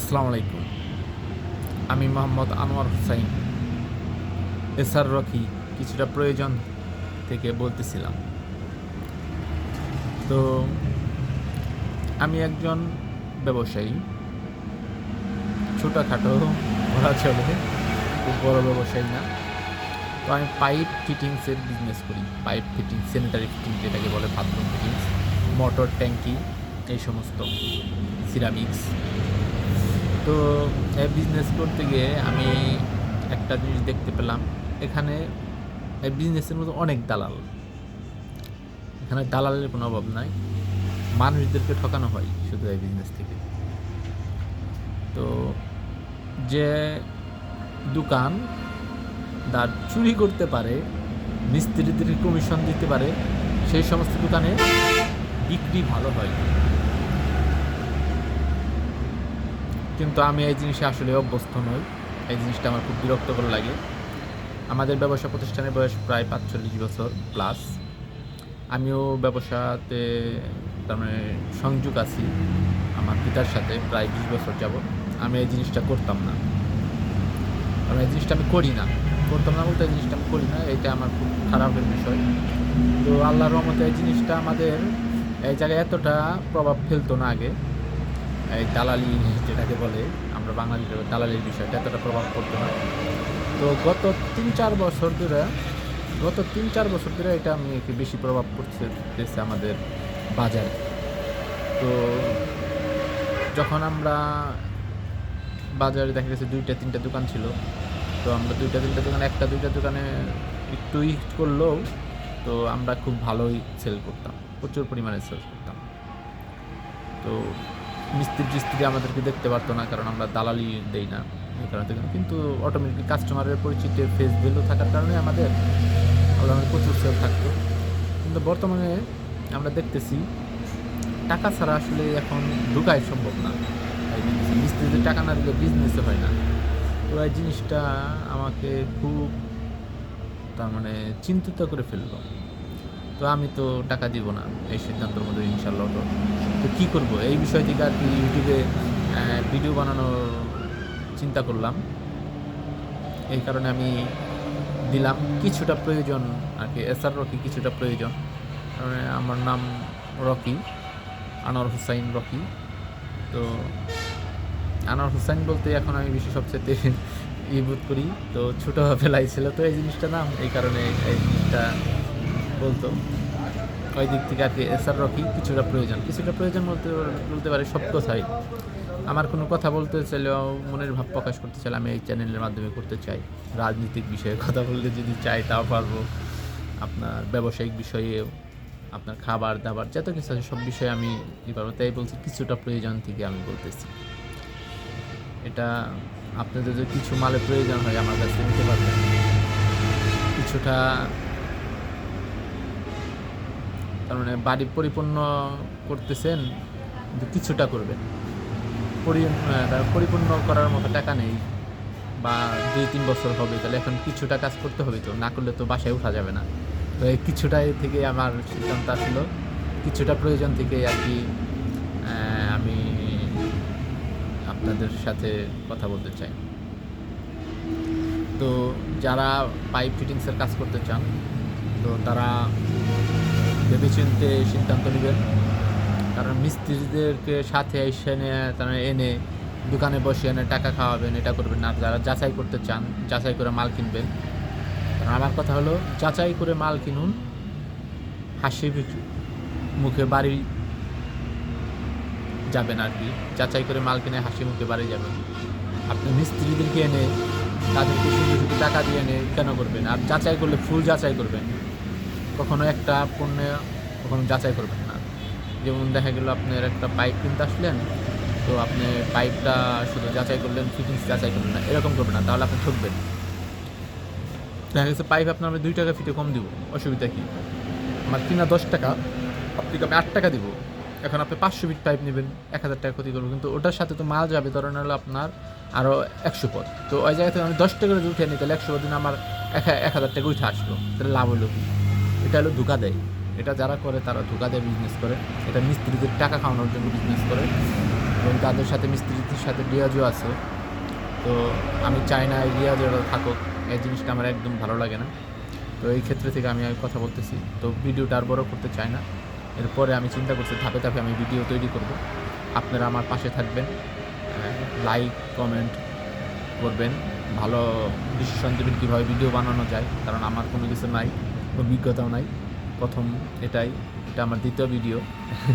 আসসালামু আলাইকুম। আমি মোহাম্মদ আনোয়ার হুসাইন এসআর রকি কিছুটা প্রয়োজন থেকে বলতেছিলাম। তো আমি একজন ব্যবসায়ী। ছোটোখাটো ঘোরা চলে, খুব বড় ব্যবসায়ী না। তো আমি পাইপ ফিটিংসের বিজনেস করি। পাইপ ফিটিং স্যানিটারি ফিটিং যেটাকে বলে বাথরুম ফিটিংস মোটর ট্যাঙ্কি এই সমস্ত সিরামিক্স তো এই বিজনেস করতে গিয়ে আমি একটা জিনিস দেখতে পেলাম। এখানে এই বিজনেসের মধ্যে অনেক দালাল। এখানে দালালের কোনো অভাব নাই। মানুষদেরকে ঠকানো হয় শুধু এই বিজনেস থেকে। তো, যে দোকান দার চুরি করতে পারে, মিস্ত্রিদের কমিশন দিতে পারে, সেই সমস্ত দোকানে বিক্রি ভালো হয়। কিন্তু আমি এই জিনিসে আসলে অভ্যস্ত নই। এই জিনিসটা আমার খুব বিরক্তকর লাগে। আমাদের ব্যবসা প্রতিষ্ঠানের বয়স প্রায় পাঁচচল্লিশ বছর প্লাস আমিও ব্যবসাতে তার মানে সংযোগ আছি আমার পিতার সাথে প্রায় বিশ বছর যাব আমি এই জিনিসটা করতাম না। কারণ এই জিনিসটা আমি করি না। করতাম না বলতে এই জিনিসটা আমি করি না, এটা আমার খুব খারাপের বিষয়। তো আল্লাহর রহমতে এই জিনিসটা আমাদের এই জায়গায় এতটা প্রভাব ফেলতো না আগে। দালালি যেটাকে বলে, আমরা বাঙালির দালালির বিষয়টা এতটা প্রভাব পড়তো না। তো গত তিন চার বছর ধরে, গত তিন চার বছর ধরে এটা আমি একটু বেশি প্রভাব পড়তেছে আমাদের বাজারে। তো যখন আমরা বাজারে দেখা গেছে দুইটা, তিনটা দোকান ছিল, তো আমরা দুইটা, তিনটা দোকানে, একটা, দুইটা দোকানে একটু হিট করলেও তো আমরা খুব ভালোই সেল করতাম, প্রচুর পরিমাণে সেল করতাম। তো মিস্ত্রি টিস্ত্রি আমাদেরকে দেখতে পারতো না, কারণ আমরা দালালি দেই না এই কারণে কিন্তু অটোমেটিক কাস্টমারের পরিচিতি ফেস ভ্যালু থাকার কারণে আমাদের আমাদের প্রচুর সেল থাকতো। কিন্তু বর্তমানে আমরা দেখতেছি টাকা ছাড়া আসলে এখন ঢুকাই সম্ভব না। মিস্ত্রিদের টাকা না দিলে বিজনেসে হয় না। তো এই জিনিসটা আমাকে খুব তার মানে চিন্তিত করে ফেলল। তো আমি তো টাকা দিব না, এই সিদ্ধান্তের মধ্যে ইনশাল্লাহ তো কী করব? এই বিষয় থেকে আর কি ইউটিউবে ভিডিও বানানোর চিন্তা করলাম। এই কারণে আমি দিলাম কিছুটা প্রয়োজন আর কি এসআর রকি কিছুটা প্রয়োজন। কারণ আমার নাম রকি, আনোয়ার হুসাইন রকি। তো আনোয়ার হুসাইন বলতে এখন আমি বেশি সবচেয়ে ই বোধ করি। তো ছোটো বেলায় ছিল তো এই জিনিসটা নাম এই কারণে এই জিনিসটা বলতো। ওই দিক থেকে আর কি এসআর রকি কিছুটা প্রয়োজন। কিছুটা প্রয়োজন বলতে বলতে পারে সব কথাই। আমার কোনো কথা বলতে চাইলেও মনের ভাব প্রকাশ করতে চাইলে আমি এই চ্যানেলের মাধ্যমে করতে চাই। রাজনৈতিক বিষয়ে কথা বলতে যদি চাই তাও পারব। আপনার ব্যবসায়িক বিষয়েও আপনার খাবার দাবার যত কিছু আছে সব বিষয়ে আমি ই পারব তাই বলছি, কিছুটা প্রয়োজন থেকে আমি বলতেছি। এটা আপনাদের যদি কিছু মালের প্রয়োজন হয় আমার কাছে নিতে পারবেন। কিছুটা তার মানে বাড়ি পরিপূর্ণ করতেছেন কিছুটা করবেন। পরি পরিপূর্ণ করার মতো টাকা নেই, বা দুই তিন বছর হবে, তাহলে এখন কিছুটা কাজ করতে হবে তো, না করলে তো বাসায় উঠা যাবে না। তো এই কিছুটাই থেকে আমার সিদ্ধান্ত আসলো। কিছুটা প্রয়োজন থেকে আর কি আমি আপনাদের সাথে কথা বলতে চাই। তো যারা পাইপ ফিটিংসের কাজ করতে চান, তো তারা ভেবেচিন্তে সিদ্ধান্ত নেবেন। কারণ মিস্ত্রিদেরকে সাথে এসে তারা এনে দোকানে বসে এনে টাকা খাওয়াবেন, এটা করবেন না। যারা যাচাই করতে চান, যাচাই করে মাল কিনবেন। কারণ আমার কথা হলো, যাচাই করে মাল কিনুন, হাসি মুখে বাড়ি যাবেন আর কি। যাচাই করে মাল কিনে হাসি মুখে বাড়ি যাবেন। আপনি মিস্ত্রিদেরকে এনে তাদেরকে শুধু শুধু টাকা দিয়ে এনে কেন করবেন? আর যাচাই করলে ফুল যাচাই করবেন। কখনো একটা পণ্য কখনো যাচাই করবেন না। যেমন দেখা গেল আপনার একটা পাইপ কিনতে আসলেন, তো আপনি পাইপটা শুধু যাচাই করলেন ফিটিংস যাচাই করলেন না, এরকম করবেন না, তাহলে আপনি ঠকবেন। দেখা গেছে পাইপ আপনার আমি দুই টাকা ফিটে কম দিব, অসুবিধা কি? আমার কিনা দশ টাকা, আপনাকে আমি আট টাকা দিব, এখন আপনি পাঁচশো ফিট পাইপ নেবেন, এক হাজার টাকা ক্ষতি করবেন কিন্তু ওটার সাথে তো মাল যাবে, ধরেন হলো আপনার আরও একশো পদ। তো ওই জায়গা থেকে আমি দশ টাকা যদি উঠে নিই তাহলে একশো পদ দিন আমার এক এক হাজার টাকা উঠে আসলো, তাহলে লাভ হলো কি? এটা হলো ধোকা দেয়। এটা যারা করে, তারা ধোকা দেয় বিজনেস করে। এটা মিস্ত্রিদের টাকা খাওয়ানোর জন্য বিজনেস করে। এবং তাদের সাথে মিস্ত্রিদের সাথে রিয়াজও আছে। তো আমি চাই না এই রিয়াজেরা থাকুক। এই জিনিসটা আমার একদম ভালো লাগে না। তো এই ক্ষেত্রে থেকে আমি কথা বলতেছি। তো ভিডিওটা আর বড় করতে চাই না। এরপরে আমি চিন্তা করছি, ধাপে ধাপে আমি ভিডিও তৈরি করব। আপনারা আমার পাশে থাকবেন। লাইক কমেন্ট করবেন। ভালো ডিসিশন দেবেন কীভাবে ভিডিও বানানো যায়। কারণ আমার কোনো কিছু নাই। অভিজ্ঞতাও নাই। প্রথম এটাই এটা আমার দ্বিতীয় ভিডিও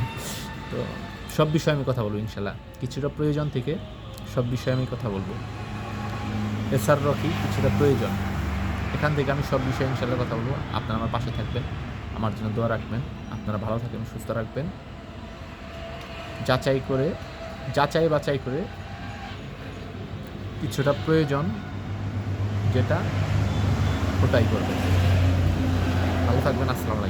তো সব বিষয়ে আমি কথা বলব ইনশাল্লাহ। কিছুটা প্রয়োজন থেকে সব বিষয়ে আমি কথা বলব। এসআর রকি কিছুটা প্রয়োজন। এখান থেকে আমি সব বিষয়ে ইনশাল্লাহ কথা বলব। আপনারা আমার পাশে থাকবেন। আমার জন্য দোয়া রাখবেন। আপনারা ভালো থাকবেন সুস্থ রাখবেন। যাচাই করে যাচাই বাছাই করে কিছুটা প্রয়োজন যেটা ওটাই করবেন। ভালো থাকবেন আসসালামু